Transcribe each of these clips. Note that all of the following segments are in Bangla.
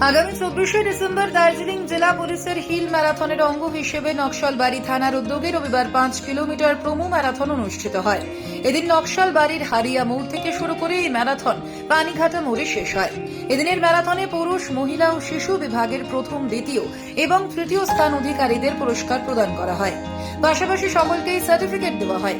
আগামী চব্বিশে ডিসেম্বর দার্জিলিং জেলা পুলিশের হিল ম্যারাথনের অঙ্গ হিসেবে নকশালবাড়ি থানার উদ্যোগে রবিবার পাঁচ কিলোমিটার প্রোমো ম্যারাথন অনুষ্ঠিত হয়। এদিন নকশালবাড়ির হারিয়া মোড় থেকে শুরু করে এই ম্যারাথন পানিঘাটা মোড়ে শেষ হয়। এদিনের ম্যারাথনে পুরুষ, মহিলা ও শিশু বিভাগের প্রথম, দ্বিতীয় এবং তৃতীয় স্থান অধিকারীদের পুরস্কার প্রদান করা হয়। পাশাপাশি সকলকেই সার্টিফিকেট দেওয়া হয়।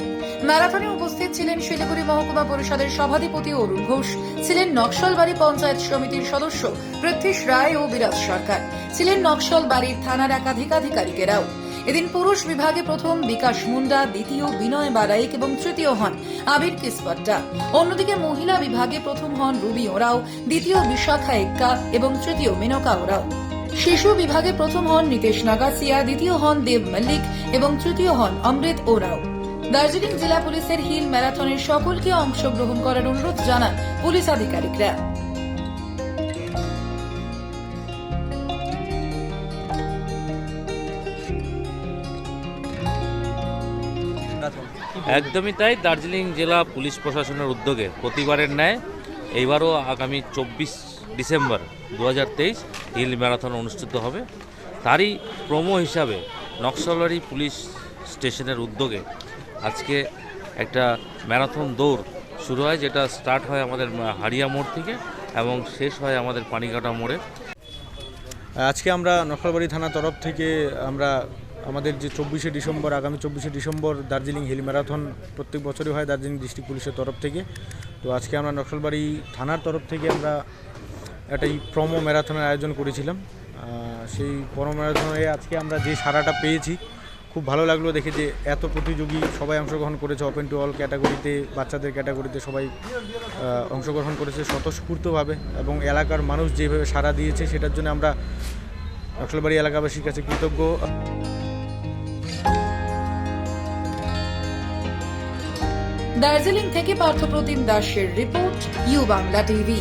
ম্যারাথনে উপস্থিত ছিলেন শিলিগুড়ি মহকুমা পরিষদের সভাধিপতি অরুণ ঘোষ, ছিলেন নকশালবাড়ি পঞ্চায়েত সমিতির সদস্য পৃথ্বীশ রায় ও বিরাজ সরকার, ছিলেন নকশালবাড়ির থানার একাধিক আধিকারিকেরাও এদিন পুরুষ বিভাগে প্রথম বিকাশ মুন্ডা, দ্বিতীয় বিনয় বারাইক এবং তৃতীয় হন আবির কিসপাট্টা। অন্যদিকে মহিলা বিভাগে প্রথম হন রুবি ওরাও, দ্বিতীয় বিশাখা এক্কা এবং তৃতীয় মেনকা ওরাও। শিশু বিভাগে প্রথম হন নীতিশ নাগাসিয়া দ্বিতীয় হন দেব মল্লিক এবং তৃতীয় হন অমৃত ওরাও। দার্জিলিং জেলা পুলিশের হিল ম্যারাথনের সকলকে অংশগ্রহণ করার অনুরোধ জানান পুলিশ আধিকারিকরা। একদমই তাই, দার্জিলিং জেলা পুলিশ প্রশাসনের উদ্যোগে প্রতিবারের ন্যায় এইবারও আগামী চব্বিশ ডিসেম্বর দুই হাজার তেইশ হিল ম্যারাথন অনুষ্ঠিত হবে। তারই প্রোমো হিসাবে নকশালবাড়ি পুলিশ স্টেশনের উদ্যোগে আজকে একটা ম্যারাথন দৌড় শুরু হয়, যেটা স্টার্ট হয় আমাদের হারিয়া মোড় থেকে এবং শেষ হয় আমাদের পানিকাটা মোড়ে। আজকে আমরা নকশালবাড়ি থানা তরফ থেকে আমরা আমাদের যে চব্বিশে ডিসেম্বর, আগামী চব্বিশে ডিসেম্বর দার্জিলিং হিল ম্যারাথন প্রত্যেক বছরই হয় দার্জিলিং ডিস্ট্রিক্ট পুলিশের তরফ থেকে। তো আজকে আমরা নকশালবাড়ি থানার তরফ থেকে আমরা একটা এই প্রমো ম্যারাথনের আয়োজন করেছিলাম। সেই প্রমো ম্যারাথনে আজকে আমরা যে সারাটা পেয়েছি, খুব ভালো লাগল দেখে যে এত প্রতিযোগী সবাই অংশগ্রহণ করেছে ওপেন টু অল ক্যাটাগরিতে বাচ্চাদের ক্যাটাগরিতে সবাই অংশগ্রহণ করেছে স্বতঃস্ফূর্তভাবে এবং এলাকার মানুষ যেভাবে সাড়া দিয়েছে সেটার জন্য আমরা নকশালবাড়ি এলাকাবাসীর কাছে কৃতজ্ঞ। দার্জিলিং থেকে পার্থপ্রতিম দাসের report, U Bangla TV.